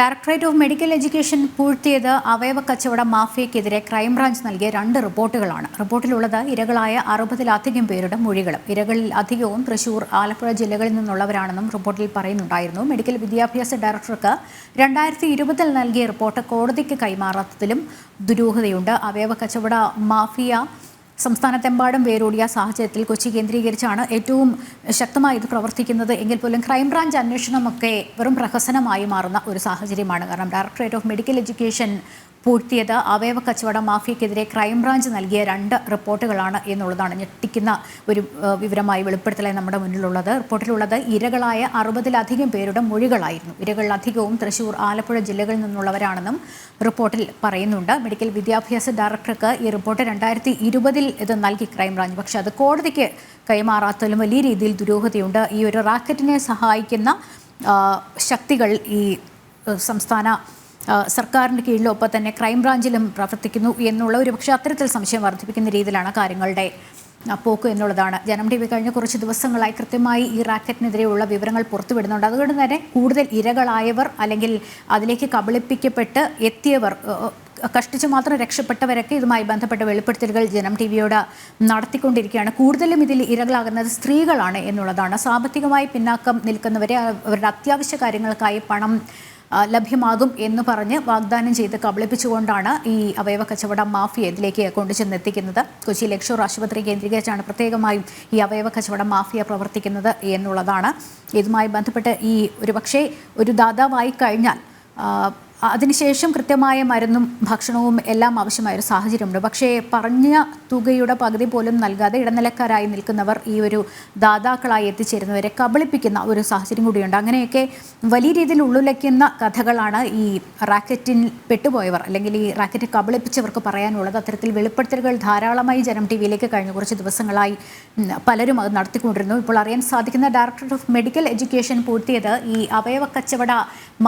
Directorate of medical education പൂഴ്ത്തിയത് അവയവ കച്ചവട മാഫിയക്കെതിരെ ക്രൈംബ്രാഞ്ച് നൽകിയ രണ്ട് റിപ്പോർട്ടുകളാണ്. റിപ്പോർട്ടിലുള്ളത് ഇരകളായ അറുപതിലധികം പേരുടെ മൊഴികളും. ഇരകളിൽ അധികവും തൃശൂർ ആലപ്പുഴ ജില്ലകളിൽ നിന്നുള്ളവരാണെന്നും റിപ്പോർട്ടിൽ പറയുന്നുണ്ടായിരുന്നു. മെഡിക്കൽ വിദ്യാഭ്യാസ ഡയറക്ടർക്ക് രണ്ടായിരത്തി ഇരുപതിൽ നൽകിയ റിപ്പോർട്ട് കോടതിക്ക് കൈമാറാത്തതിലും ദുരൂഹതയുണ്ട്. അവയവ കച്ചവട മാഫിയ സംസ്ഥാനത്തെമ്പാടും വേരോടിയ സാഹചര്യത്തിൽ കൊച്ചി കേന്ദ്രീകരിച്ചാണ് ഏറ്റവും ശക്തമായി ഇത് പ്രവർത്തിക്കുന്നത്. എങ്കിൽ പോലും ക്രൈംബ്രാഞ്ച് അന്വേഷണമൊക്കെ വെറും പ്രഹസനമായി മാറുന്ന ഒരു സാഹചര്യമാണ്. കാരണം ഡയറക്ടറേറ്റ് ഓഫ് മെഡിക്കൽ എഡ്യൂക്കേഷൻ പൂഴ്ത്തിയത്. അവയവ കച്ചവട മാഫിയക്കെതിരെ ക്രൈംബ്രാഞ്ച് നൽകിയ രണ്ട് റിപ്പോർട്ടുകളാണ് എന്നുള്ളതാണ് ഞെട്ടിക്കുന്ന ഒരു വിവരമായി വെളിപ്പെടുത്തലായി നമ്മുടെ മുന്നിലുള്ളത്. റിപ്പോർട്ടിലുള്ളത് ഇരകളായ അറുപതിലധികം പേരുടെ മൊഴികളായിരുന്നു. ഇരകളിലധികവും തൃശൂർ ആലപ്പുഴ ജില്ലകളിൽ നിന്നുള്ളവരാണെന്നും റിപ്പോർട്ടിൽ പറയുന്നുണ്ട്. മെഡിക്കൽ വിദ്യാഭ്യാസ ഡയറക്ടർക്ക് ഈ റിപ്പോർട്ട് രണ്ടായിരത്തി ഇരുപതിൽ ഇത് നൽകി ക്രൈംബ്രാഞ്ച്. പക്ഷേ അത് കോടതിക്ക് കൈമാറാത്തതിലും വലിയ രീതിയിൽ ദുരൂഹതയുണ്ട്. ഈ ഒരു റാക്കറ്റിനെ സഹായിക്കുന്ന ശക്തികൾ ഈ സംസ്ഥാന സർക്കാരിന്റെ കീഴിലും ഒപ്പം തന്നെ ക്രൈംബ്രാഞ്ചിലും പ്രവർത്തിക്കുന്നു എന്നുള്ള ഒരു പക്ഷേ അത്തരത്തിൽ സംശയം വർദ്ധിപ്പിക്കുന്ന രീതിയിലാണ് കാര്യങ്ങളുടെ പോക്ക് എന്നുള്ളതാണ്. ജനം ടി വി കഴിഞ്ഞ കുറച്ച് ദിവസങ്ങളായി കൃത്യമായി ഈ റാക്കറ്റിനെതിരെയുള്ള വിവരങ്ങൾ പുറത്തുവിടുന്നുണ്ട്. അതുകൊണ്ട് തന്നെ കൂടുതൽ ഇരകളായവർ അല്ലെങ്കിൽ അതിലേക്ക് കബളിപ്പിക്കപ്പെട്ട് എത്തിയവർ കഷ്ടിച്ച് മാത്രം രക്ഷപ്പെട്ടവരൊക്കെ ഇതുമായി ബന്ധപ്പെട്ട വെളിപ്പെടുത്തലുകൾ ജനം ടി വിയോട് നടത്തിക്കൊണ്ടിരിക്കുകയാണ്. കൂടുതലും ഇതിൽ ഇരകളാകുന്നത് സ്ത്രീകളാണ് എന്നുള്ളതാണ്. സാമ്പത്തികമായി പിന്നാക്കം നിൽക്കുന്നവരെ അവരുടെ അത്യാവശ്യ കാര്യങ്ങൾക്കായി പണം ലഭ്യമാകും എന്ന് പറഞ്ഞ് വാഗ്ദാനം ചെയ്ത് കബളിപ്പിച്ചുകൊണ്ടാണ് ഈ അവയവ കച്ചവട മാഫിയ ഇതിലേക്ക് കൊണ്ടുചെന്നെത്തിക്കുന്നത് കൊച്ചി ലക്ഷൂർ ആശുപത്രി കേന്ദ്രീകരിച്ചാണ് പ്രത്യേകമായും ഈ അവയവ കച്ചവട മാഫിയ പ്രവർത്തിക്കുന്നത് എന്നുള്ളതാണ്. ഇതുമായി ബന്ധപ്പെട്ട് ഈ ഒരു പക്ഷേ ഒരു ദാതാവായി കഴിഞ്ഞാൽ അതിനുശേഷം കൃത്യമായ മരുന്നും ഭക്ഷണവും എല്ലാം ആവശ്യമായ ഒരു സാഹചര്യമുണ്ട്. പക്ഷേ പറഞ്ഞ തുകയുടെ പകുതി പോലും നൽകാതെ ഇടനിലക്കാരായി നിൽക്കുന്നവർ ഈ ഒരു ദാതാക്കളായി എത്തിച്ചേരുന്നവരെ കബളിപ്പിക്കുന്ന ഒരു സാഹചര്യം കൂടിയുണ്ട്. അങ്ങനെയൊക്കെ വലിയ രീതിയിൽ ഉള്ളുലയ്ക്കുന്ന കഥകളാണ് ഈ റാക്കറ്റിൽ പെട്ടുപോയവർ അല്ലെങ്കിൽ ഈ റാക്കറ്റ് കബളിപ്പിച്ചവർക്ക് പറയാനുള്ളത്. അത്തരത്തിൽ വെളിപ്പെടുത്തലുകൾ ധാരാളമായി ജനം ടി വിയിലേക്ക് കഴിഞ്ഞ കുറച്ച് ദിവസങ്ങളായി പലരും അത് നടത്തിക്കൊണ്ടിരുന്നു. ഇപ്പോൾ അറിയാൻ സാധിക്കുന്ന ഡയറക്ടർ ഓഫ് മെഡിക്കൽ എഡ്യൂക്കേഷൻ പൂർത്തിയത് ഈ അവയവ കച്ചവട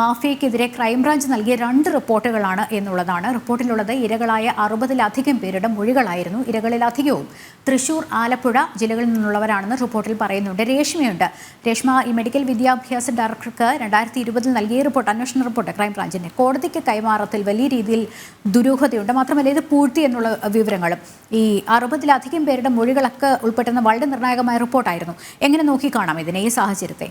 മാഫിയക്കെതിരെ ക്രൈംബ്രാഞ്ച് നൽകിയ രണ്ട് റിപ്പോർട്ടുകളാണ് എന്നുള്ളതാണ്. റിപ്പോർട്ടിലുള്ളത് ഇരകളായ അറുപതിലധികം പേരുടെ മൊഴികളായിരുന്നു. ഇരകളിലധികവും തൃശൂർ ആലപ്പുഴ ജില്ലകളിൽ നിന്നുള്ളവരാണെന്ന് റിപ്പോർട്ടിൽ പറയുന്നുണ്ട്. രേഷ്മയുണ്ട്. രേഷ്മ ഈ മെഡിക്കൽ വിദ്യാഭ്യാസ ഡയറക്ടർക്ക് രണ്ടായിരത്തി ഇരുപതിൽ നൽകിയ റിപ്പോർട്ട് അന്വേഷണ റിപ്പോർട്ട് ക്രൈംബ്രാഞ്ചിന്റെ കോടതിക്ക് കൈമാറത്തിൽ വലിയ രീതിയിൽ ദുരൂഹതയുണ്ട്. മാത്രമല്ല ഇത് പൂഴ്ത്തി എന്നുള്ള വിവരങ്ങളും. ഈ അറുപതിലധികം പേരുടെ മൊഴികളൊക്കെ ഉൾപ്പെടുന്ന വളരെ നിർണായകമായ റിപ്പോർട്ടായിരുന്നു. എങ്ങനെ നോക്കിക്കാണാം ഇതിനെ ഈ സാഹചര്യത്തെ?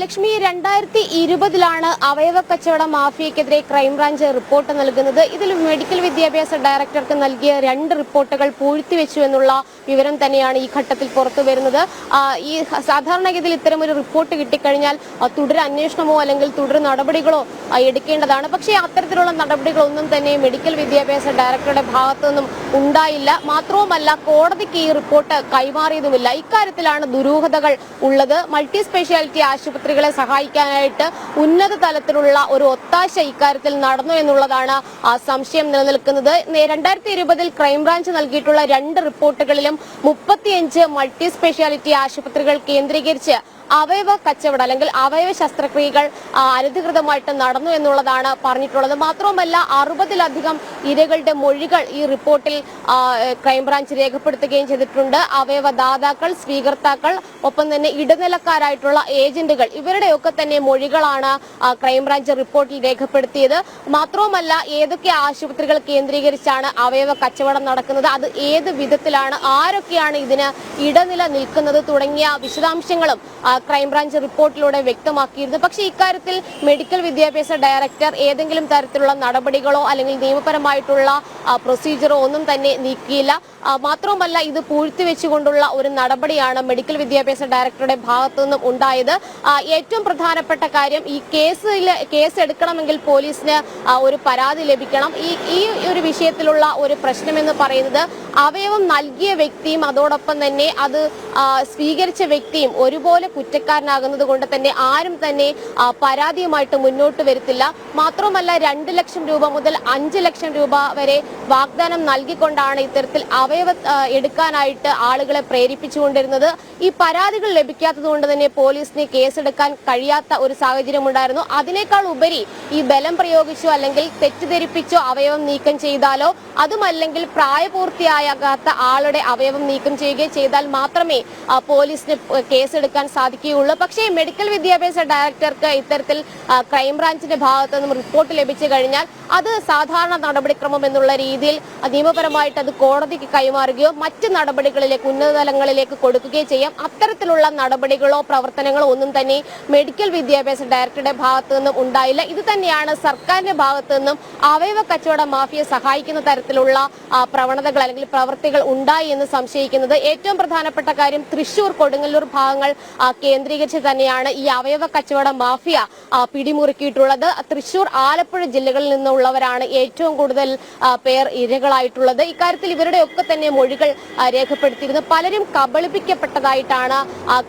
ലക്ഷ്മി രണ്ടായിരത്തി ഇരുപതിലാണ് അവയവ കച്ചവട മാഫിയക്കെതിരെ ക്രൈംബ്രാഞ്ച് റിപ്പോർട്ട് നൽകുന്നത്. ഇതിൽ മെഡിക്കൽ വിദ്യാഭ്യാസ ഡയറക്ടർക്ക് നൽകിയ രണ്ട് റിപ്പോർട്ടുകൾ പൂഴ്ത്തിവെച്ചു എന്നുള്ള വിവരം തന്നെയാണ് ഈ ഘട്ടത്തിൽ പുറത്തു വരുന്നത്. ഈ സാധാരണഗതിയിൽ ഇത്തരം ഒരു റിപ്പോർട്ട് കിട്ടിക്കഴിഞ്ഞാൽ തുടർ അന്വേഷണമോ അല്ലെങ്കിൽ തുടർ നടപടികളോ എടുക്കേണ്ടതാണ്. പക്ഷേ അത്തരത്തിലുള്ള നടപടികളൊന്നും തന്നെ മെഡിക്കൽ വിദ്യാഭ്യാസ ഡയറക്ടറുടെ ഭാഗത്തു നിന്നും ഉണ്ടായില്ല. മാത്രവുമല്ല കോടതിക്ക് ഈ റിപ്പോർട്ട് കൈമാറിയതുമില്ല. ഇക്കാര്യത്തിലാണ് ദുരൂഹതകൾ ഉള്ളത്. മൾട്ടി സ്പെഷ്യാലിറ്റി ആശുപത്രികളെ സഹായിക്കാനായിട്ട് ഉന്നത തലത്തിലുള്ള ഒരു ഒത്താശ ഇക്കാര്യത്തിൽ നടന്നു എന്നുള്ളതാണ് സംശയം നിലനിൽക്കുന്നത്. രണ്ടായിരത്തി ഇരുപതിൽ ക്രൈംബ്രാഞ്ച് നൽകിയിട്ടുള്ള രണ്ട് റിപ്പോർട്ടുകളിലും മുപ്പത്തിയഞ്ച് മൾട്ടി സ്പെഷ്യാലിറ്റി ആശുപത്രികൾ കേന്ദ്രീകരിച്ച് അവയവ കച്ചവടം അല്ലെങ്കിൽ അവയവ ശസ്ത്രക്രിയകൾ അനധികൃതമായിട്ട് നടന്നു എന്നുള്ളതാണ് പറഞ്ഞിട്ടുള്ളത്. മാത്രവുമല്ല അറുപതിലധികം ഇരകളുടെ മൊഴികൾ ഈ റിപ്പോർട്ടിൽ ക്രൈംബ്രാഞ്ച് രേഖപ്പെടുത്തുകയും ചെയ്തിട്ടുണ്ട്. അവയവ ദാതാക്കൾ സ്വീകർത്താക്കൾ ഒപ്പം തന്നെ ഇടനിലക്കാരായിട്ടുള്ള ഏജന്റുകൾ ഇവരുടെയൊക്കെ തന്നെ മൊഴികളാണ് ക്രൈംബ്രാഞ്ച് റിപ്പോർട്ടിൽ രേഖപ്പെടുത്തിയത്. മാത്രവുമല്ല ഏതൊക്കെ ആശുപത്രികൾ കേന്ദ്രീകരിച്ചാണ് അവയവ കച്ചവടം നടക്കുന്നത് അത് ഏത് വിധത്തിലാണ് ആരൊക്കെയാണ് ഇതിന് ഇടനില നിൽക്കുന്നത് തുടങ്ങിയ വിശദാംശങ്ങളും ക്രൈംബ്രാഞ്ച് റിപ്പോർട്ടിലൂടെ വ്യക്തമാക്കിയിരുന്നു. പക്ഷേ ഇക്കാര്യത്തിൽ മെഡിക്കൽ വിദ്യാഭ്യാസ ഡയറക്ടർ ഏതെങ്കിലും തരത്തിലുള്ള നടപടികളോ അല്ലെങ്കിൽ നിയമപരമായിട്ടുള്ള പ്രൊസീജിയറോ ഒന്നും തന്നെ നീക്കിയില്ല. മാത്രവുമല്ല ഇത് പൂഴ്ത്തിവെച്ചുകൊണ്ടുള്ള ഒരു നടപടിയാണ് മെഡിക്കൽ വിദ്യാഭ്യാസ ഡയറക്ടറുടെ ഭാഗത്തു നിന്നും ഉണ്ടായത് ഏറ്റവും പ്രധാനപ്പെട്ട കാര്യം ഈ കേസിൽ കേസ് എടുക്കണമെങ്കിൽ പോലീസിന് ഒരു പരാതി ലഭിക്കണം. ഈ ഈ ഒരു വിഷയത്തിലുള്ള ഒരു പ്രശ്നമെന്ന് പറയുന്നത് അവയവം നൽകിയ വ്യക്തിയും അതോടൊപ്പം തന്നെ അത് സ്വീകരിച്ച വ്യക്തിയും ഒരുപോലെ കുറ്റക്കാരനാകുന്നത് കൊണ്ട് തന്നെ ആരും തന്നെ പരാതിയുമായിട്ട് മുന്നോട്ട് വരുത്തില്ല. മാത്രവുമല്ല രണ്ട് ലക്ഷം രൂപ മുതൽ അഞ്ച് ലക്ഷം രൂപ വരെ വാഗ്ദാനം നൽകിക്കൊണ്ടാണ് ഇത്തരത്തിൽ അവയവ അവയവ എടുക്കാനായിട്ട് ആളുകളെ പ്രേരിപ്പിച്ചുകൊണ്ടിരുന്നത് ഈ പരാതികൾ ലഭിക്കാത്തത് കൊണ്ട് തന്നെ പോലീസിന് കേസെടുക്കാൻ കഴിയാത്ത ഒരു സാഹചര്യം ഉണ്ടായിരുന്നു. അതിനേക്കാൾ ഉപരി ഈ ബലം പ്രയോഗിച്ചോ അല്ലെങ്കിൽ തെറ്റിദ്ധരിപ്പിച്ചോ അവയവം നീക്കം ചെയ്താലോ അതുമല്ലെങ്കിൽ പ്രായപൂർത്തിയാകാത്ത ആളുടെ അവയവം നീക്കം ചെയ്യുകയോ ചെയ്താൽ മാത്രമേ പോലീസിന് കേസെടുക്കാൻ സാധിക്കുകയുള്ളൂ. പക്ഷേ മെഡിക്കൽ വിദ്യാഭ്യാസ ഡയറക്ടർക്ക് ഇത്തരത്തിൽ ക്രൈംബ്രാഞ്ചിന്റെ ഭാഗത്തു നിന്നും റിപ്പോർട്ട് ലഭിച്ചു കഴിഞ്ഞാൽ അത് സാധാരണ നടപടിക്രമം എന്നുള്ള രീതിയിൽ നിയമപരമായിട്ട് അത് കോടതിക്ക് കൈമാറുകയോ മറ്റ് നടപടികളിലേക്ക് ഉന്നതതലങ്ങളിലേക്ക് കൊടുക്കുകയോ ചെയ്യാം. അത്തരത്തിലുള്ള നടപടികളോ പ്രവർത്തനങ്ങളോ ഒന്നും തന്നെ മെഡിക്കൽ വിദ്യാഭ്യാസ ഡയറക്ടറുടെ ഭാഗത്തു നിന്നും ഉണ്ടായില്ല. ഇത് തന്നെയാണ് സർക്കാരിന്റെ ഭാഗത്തു നിന്നും അവയവ കച്ചവട മാഫിയെ സഹായിക്കുന്ന തരത്തിലുള്ള പ്രവണതകൾ അല്ലെങ്കിൽ പ്രവൃത്തികൾ ഉണ്ടായി എന്ന് സംശയിക്കുന്നത്. ഏറ്റവും പ്രധാനപ്പെട്ട കാര്യം തൃശൂർ കൊടുങ്ങല്ലൂർ ഭാഗങ്ങൾ കേന്ദ്രീകരിച്ച് തന്നെയാണ് ഈ അവയവ കച്ചവട മാഫിയ പിടിമുറുക്കിയിട്ടുള്ളത്. തൃശൂർ ആലപ്പുഴ ജില്ലകളിൽ നിന്നുള്ളവരാണ് ഏറ്റവും കൂടുതൽ പേർ ഇരകളായിട്ടുള്ളത്. ഇക്കാര്യത്തിൽ ഇവരുടെ ഒക്കെ തന്നെ മൊഴികൾ രേഖപ്പെടുത്തിയിരുന്നു പലരും കബളിപ്പിക്കപ്പെട്ടതായിട്ടാണ്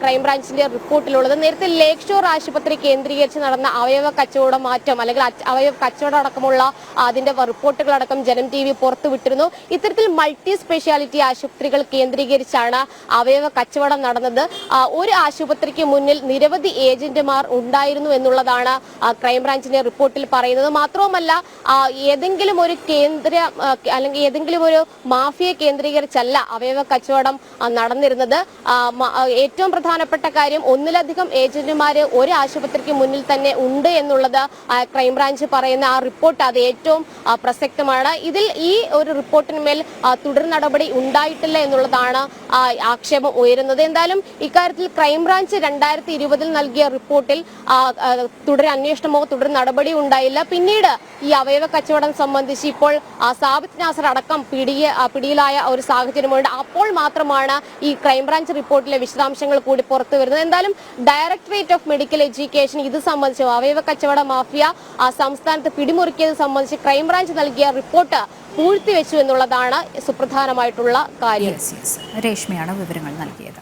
ക്രൈംബ്രാഞ്ചിന്റെ റിപ്പോർട്ടിലുള്ളത്. നേരത്തെ ലേക്ക് ഷോർ ആശുപത്രി കേന്ദ്രീകരിച്ച് നടന്ന അവയവ കച്ചവട മാറ്റം അല്ലെങ്കിൽ അവയവ കച്ചവടം അടക്കമുള്ള അതിന്റെ റിപ്പോർട്ടുകളടക്കം ജനം ടി വി പുറത്തുവിട്ടിരുന്നു ഇത്തരത്തിൽ മൾട്ടി സ്പെഷ്യാലിറ്റി ആശുപത്രികൾ കേന്ദ്രീകരിച്ചാണ് അവയവ കച്ചവടം നടന്നത്. ഒരു ആശുപത്രിക്ക് മുന്നിൽ നിരവധി ഏജന്റുമാർ ഉണ്ടായിരുന്നു എന്നുള്ളതാണ് ക്രൈംബ്രാഞ്ചിന്റെ റിപ്പോർട്ടിൽ പറയുന്നത്. മാത്രവുമല്ല ഏതെങ്കിലും ഒരു കേന്ദ്ര അല്ലെങ്കിൽ ഏതെങ്കിലും ഒരു മാഫിയ കേന്ദ്രീകരിച്ചല്ല. അവയവ കച്ചവടം നടന്നിരുന്നത്. ഏറ്റവും പ്രധാനപ്പെട്ട കാര്യം ഒന്നിലധികം ഏജന്റുമാര് ഒരു ആശുപത്രിക്ക് മുന്നിൽ തന്നെ ഉണ്ട് എന്നുള്ളത് ക്രൈംബ്രാഞ്ച് പറയുന്ന ആ റിപ്പോർട്ട് അത് ഏറ്റവും പ്രസക്തമാണ്. ഇതിൽ ഈ ഒരു റിപ്പോർട്ടിന്മേൽ തുടർ നടപടി ഉണ്ടായിട്ടില്ല എന്നുള്ളതാണ് ആക്ഷേപം ഉയരുന്നത്. എന്തായാലും ഇക്കാര്യത്തിൽ ക്രൈംബ്രാഞ്ച് രണ്ടായിരത്തി ഇരുപതിൽ നൽകിയ റിപ്പോർട്ടിൽ തുടർ അന്വേഷണമോ തുടർ നടപടി ഉണ്ടായില്ല. പിന്നീട് ഈ അവയവ കച്ചവടം സംബന്ധിച്ച് ഇപ്പോൾ സാബിത് നാസർ അടക്കം പിടിയിലായ പിടിയിലായ ഒരു സാഹചര്യമുണ്ട്. അപ്പോൾ മാത്രമാണ് ഈ ക്രൈംബ്രാഞ്ച് റിപ്പോർട്ടിലെ വിശദാംശങ്ങൾ കൂടി പുറത്തു വരുന്നത്. എന്തായാലും ഡയറക്ടറേറ്റ് ഓഫ് മെഡിക്കൽ എഡ്യൂക്കേഷൻ ഇത് സംബന്ധിച്ച് അവയവ കച്ചവട മാഫിയ ആ, സംസ്ഥാനത്ത് പിടിമുറുക്കിയത് സംബന്ധിച്ച് ക്രൈംബ്രാഞ്ച് നൽകിയ റിപ്പോർട്ട് പൂഴ്ത്തിവെച്ചു എന്നുള്ളതാണ് സുപ്രധാനമായിട്ടുള്ള കാര്യം. രേഷ്മയാണ് വിവരങ്ങൾ നൽകിയത്.